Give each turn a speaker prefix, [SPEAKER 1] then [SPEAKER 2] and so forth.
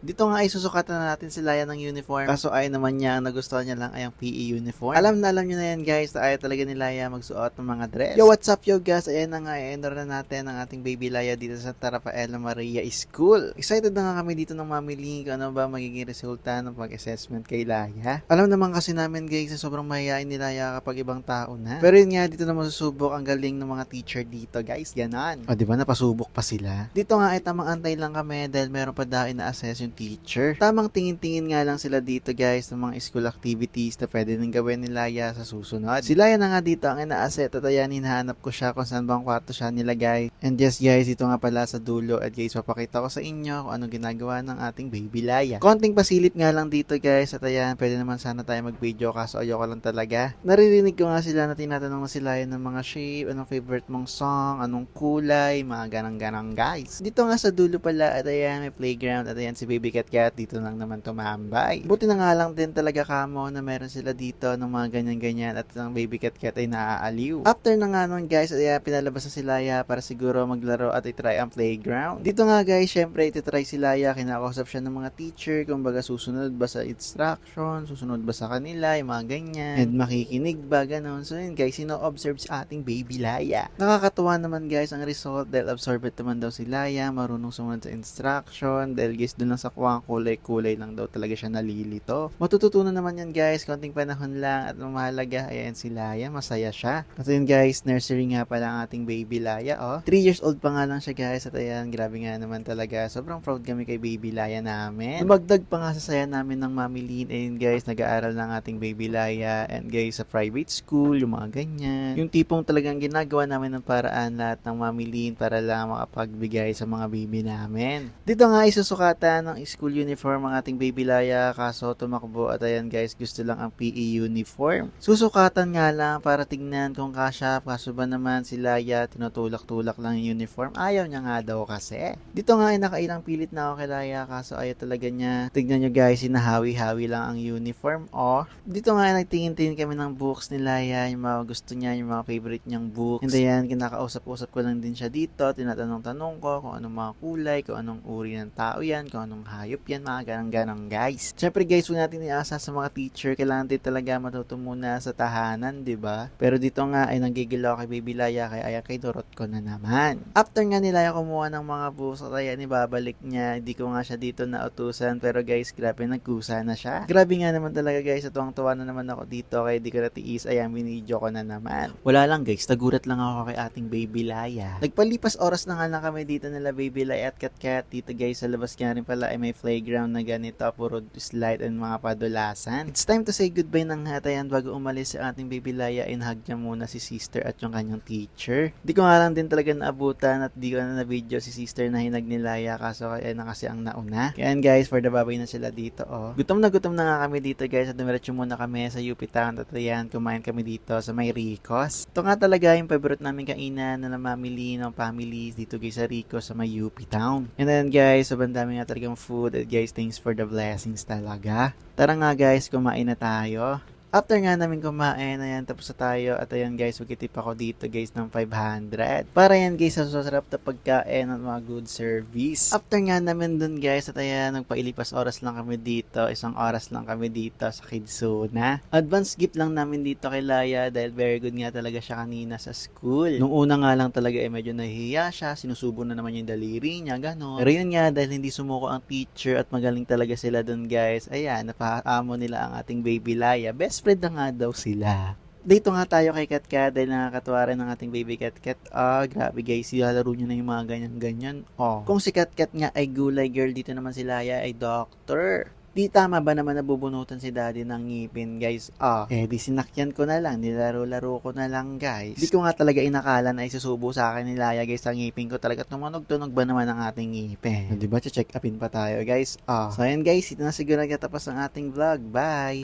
[SPEAKER 1] Dito nga ay susukatan na natin si Laya ng uniform. Kaso ay naman niya, ang nagustuhan niya lang ay ang PE uniform. Alam na alam niyo na yan guys, na ayaw talaga ni Laya magsuot ng mga dress. Yo, what's up yo guys? Ayan na nga, i-enroll na natin ang ating baby Laya dito sa Santa Rafaela Maria School. Excited na nga kami dito ng mamili kung ano ba magiging resulta ng pag-assessment kay Laya. Alam naman kasi namin guys na sobrang mahihain ni Laya kapag ibang tao na. Pero yun nga, dito na masusubok ang galing ng mga teacher dito guys. Ganon. O di ba napasubok pa sila? Dito nga ay tamang antay lang kami dahil meron pa daw ina-assess yung teacher. Tamang tingin-tingin nga lang sila dito guys ng mga school activities na pwede nang gawin ni Laya sa susunod. Si Laya na nga dito ang ina-asset at ayan hinahanap ko siya kung saan bang kwarto siya nilagay. And yes guys, ito nga pala sa dulo at guys papakita ko sa inyo kung anong ginagawa ng ating baby Laya. Konting pasilip nga lang dito guys at ayan pwede naman sana tayo mag-video kaso ayoko lang talaga. Naririnig ko nga sila na tinatanong na si Laya ng mga shape, anong favorite mong song, anong kulay, mga ganang-ganang guys. Dito nga sa dulo pala at ayan may playground at ayan si Baby Cat Cat dito lang naman tumambay. Buti na nga lang din talaga kamo na meron sila dito ng mga ganyan-ganyan at ang Baby Cat Cat ay naaaliw. After na nga nun guys, ay pinalabas na si Laya para siguro maglaro at itry ang playground. Dito nga guys, syempre ititry si Laya, kinakausap siya ng mga teacher, kung baga susunod ba sa instruction, susunod ba sa kanila, yung mga ganyan, and makikinig ba, ganun. So yun guys, sino-observe sa ating baby Laya. Nakakatuwa naman guys ang result dahil absorbed naman daw si Laya, marunong sumunod sa instruction, dahil guys doon lang sa kuwang kulay-kulay lang daw talaga siya nalilito. Matututunan naman yan guys, konting panahon lang at ang mahalaga, ayan si Laya, masaya siya. Kasi yun guys, nursery nga pala ang ating baby Laya, oh. 3 years old pa nga lang siya guys, at ayan, grabe nga naman talaga. Sobrang proud kami kay baby Laya namin. Lumagdag pa nga sa saya namin ng Mami Lynn, and guys, nag-aaral ng ating baby Laya, and guys, sa private school, yung mga ganyan. Yung tipong talagang ginagawa namin ng paraan lahat ng Mami Lynn para lang makapagbigay sa mga baby namin. Dito nga isusukatan ng school uniform ang ating baby Laya, kaso tumakbo at ayan guys, gusto lang ang PE uniform. Susukatan nga lang para tignan kung kasya, kaso ba naman si Laya tinutulak-tulak lang yung uniform. Ayaw niya nga daw kasi. Dito nga ay nakailang pilit na ako kay Laya, kaso ayaw talaga niya. Tignan nyo guys, sinahawi-hawi lang ang uniform. O, dito nga ay nagtingin-tingin kami ng books ni Laya, yung mga gusto niya, yung mga favorite niyang books. And ayan, kinakausap-usap ko lang din siya dito, tinatanong-tanong ko kung anong mga kulay, kung anong uri ng tao yan, kung anong hayop yan, mga ganang-ganang guys. Siyempre guys, huwag natin iasa sa mga teacher, kailangan din talaga matuto muna sa tahanan, di ba? Pero dito nga ay nanggigil ako kay Baby Laya, kaya ayan kay Dorot ko na naman. After nga ni Laya kumuha ng mga books, at ayan, ibabalik niya, hindi ko nga siya dito nautusan, pero guys, grabe, nagkusa na siya. Grabe nga naman talaga guys, at tuwang-tuwa na naman ako dito, kaya di ko natiis, ayan, binidyo ko na naman. Wala lang guys, nagurat lang ako kay ating Baby Laya. Nagpalipas oras na nga lang kami dito nila Baby Laya at Cat Cat. Dito guys, sa labas nga rin pala ay may playground na ganito, puro slide and mga padulasan. It's time to say goodbye ng hatayan bago umalis sa ating Baby Laya and hug niya muna si sister at yung kanyang teacher. Di ko nga lang din talaga naabutan at di ko na na-video si sister na hinag ni Laya kaso kaya na kasi ang nauna. Kaya guys, for the babay na sila dito oh. Gutom na gutom na nga kami dito guys at dumiretso muna kami sa UP Town at ayan, kumain kami dito sa may Ricos. Ito nga talaga yung favorite namin kainan na namamili ng families dito guys sa Ricos sa may UP Town. And then guys, sobrang dami nga talagang food at guys, thanks for the blessings talaga. Tara nga guys, kumain na tayo. After nga namin kumain, ayan, tapos na tayo. At ayan guys, magkitip ako dito guys ng 500. Para yan guys, sa sarap na pagkain at mga good service. After nga namin dun guys, at ayan, nagpailipas oras lang kami dito. Isang oras lang kami dito sa Kidsuna. Advance gift lang namin dito kay Laya dahil very good nga talaga siya kanina sa school. Nung una nga lang talaga eh medyo nahihiya siya, sinusubo na naman yung daliri niya, gano'n. Pero yun nga, dahil hindi sumuko ang teacher at magaling talaga sila dun guys, ayan, napaamo nila ang ating baby Laya. Best friend na nga daw sila. Dito nga tayo kay Kat Kat dahil nakakatuwa rin ng ating baby Kat Kat. Ah, grabe guys, ilalaro niya na yung mga ganyan-ganyan. Oh. Kung si Kat Kat nga ay gulay girl, dito naman si Laya ay doctor. Di tama ba naman nabubunutan si daddy ng ngipin, guys? Ah, eh di sinakyan ko na lang, nilaro-laro ko na lang, guys. Di ko nga talaga inakala na isusubo sa akin ni Laya, guys, ang ngipin ko talaga. Tumunog-tunog ba naman ang ating ngipin? Di ba, check upin pa tayo, guys? Ah, so ayan guys, ito na siguro nagtatapos ang ating vlog. Bye!